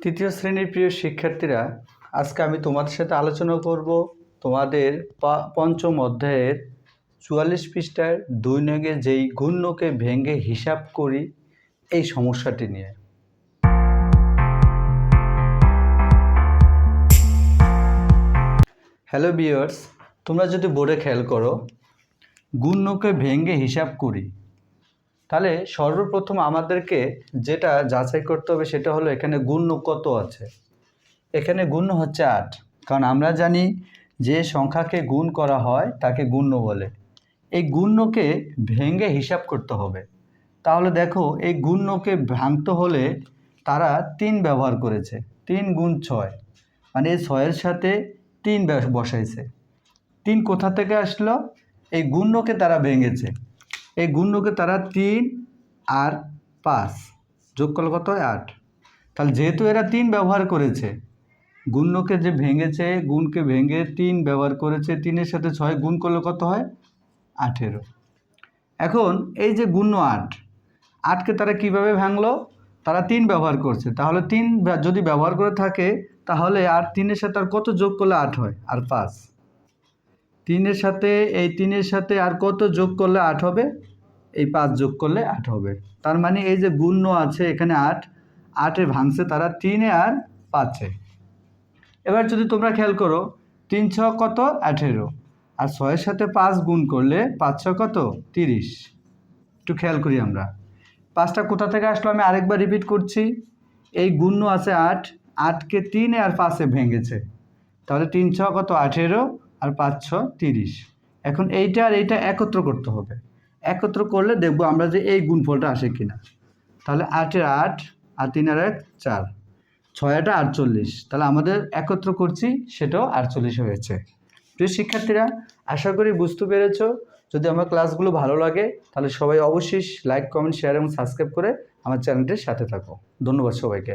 তৃতীয় শ্রেণির প্রিয় শিক্ষার্থীরা, আজকে আমি তোমাদের সাথে আলোচনা করব তোমাদের পঞ্চম অধ্যায়ের চুয়াল্লিশ পৃষ্ঠার দুই নগে যেই গুণ্যকে ভেঙে হিসাব করি, এই সমস্যাটি নিয়ে। হ্যালো বিয়ার্স তোমরা যদি বোর্ডে খেয়াল করো গুণ্যকে ভেঙে হিসাব করি তাহলে সর্বপ্রথম আমাদেরকে যেটা যাচাই করতে হবে সেটা হলো এখানে গুণ্য কত আছে? এখানে গুণ্য হচ্ছে আট। কারণ আমরা জানি যে সংখ্যাকে গুণ করা হয় তাকে গুণ্য বলে। এই গুণ্যকে ভেঙে হিসাব করতে হবে। তাহলে দেখো, এই গুণ্যকে ভাঙতে হলে তারা তিন ব্যবহার করেছে। তিন গুণ ছয়। মানে এই ছয়ের সাথে তিন বসাইছে। তিন কোথা থেকে আসলো? এই গুণ্যকে তারা ভেঙেছে। এই গুণ্যকে তারা তিন আর পাঁচ। যোগ করলে কত? হয় আট। তাহলে যেহেতু এরা তিন ব্যবহার করেছে গুণ্যকে যে ভেঙেছে, গুণকে ভেঙে তিন ব্যবহার করেছে, তিনের সাথে ছয় গুণ করলে কত হয়? আঠেরো। এখন এই যে গুণ্য আট, আটকে তারা কীভাবে ভাঙলো? তারা তিন ব্যবহার করছে। তাহলে তিন যদি ব্যবহার করে থাকে, তাহলে আর তিনের সাথে আর কত যোগ করলে আট হয়? আর পাঁচ। তিনের সাথে, এই তিনের সাথে আর কত যোগ করলে আট হবে? এই পাঁচ যোগ করলে আট হবে। তার মানে এই যে গুণ্য আছে এখানে আট আটে ভাঙছে তারা তিনে আর পাঁচে। এবার যদি তোমরা খেয়াল করো, তিন ছ কত? আঠেরো। আর ছয়ের সাথে পাঁচ গুণ করলে পাঁচ ছ কত? তিরিশ। একটু খেয়াল করি আমরা। পাঁচটা কোথা থেকে আসলো? আমি আরেকবার রিপিট করছি। এই গুণ্য আছে আট, আটকে তিনে আর পাঁচে ভেঙেছে। তাহলে তিন ছ কত? আঠেরো আর পাঁচ ছ তিরিশ। এখন এইটা আর এইটা একত্র করতে হবে। একত্র করলে দেখব আমরা যে এই গুণফলটা আসে কিনা। তাহলে আটের আট আর তিন আর এক চার। ছয়টা আটচল্লিশ। তাহলে আমাদের একত্র করছি, সেটাও আটচল্লিশ হয়েছে। প্রিয় শিক্ষার্থীরা, আশা করি বুঝতে পেরেছ। যদি আমার ক্লাসগুলো ভালো লাগে, তাহলে সবাই অবশ্যই লাইক, কমেন্ট, শেয়ার এবং সাবস্ক্রাইব করে আমার চ্যানেলটির সাথে থাকো। ধন্যবাদ সবাইকে।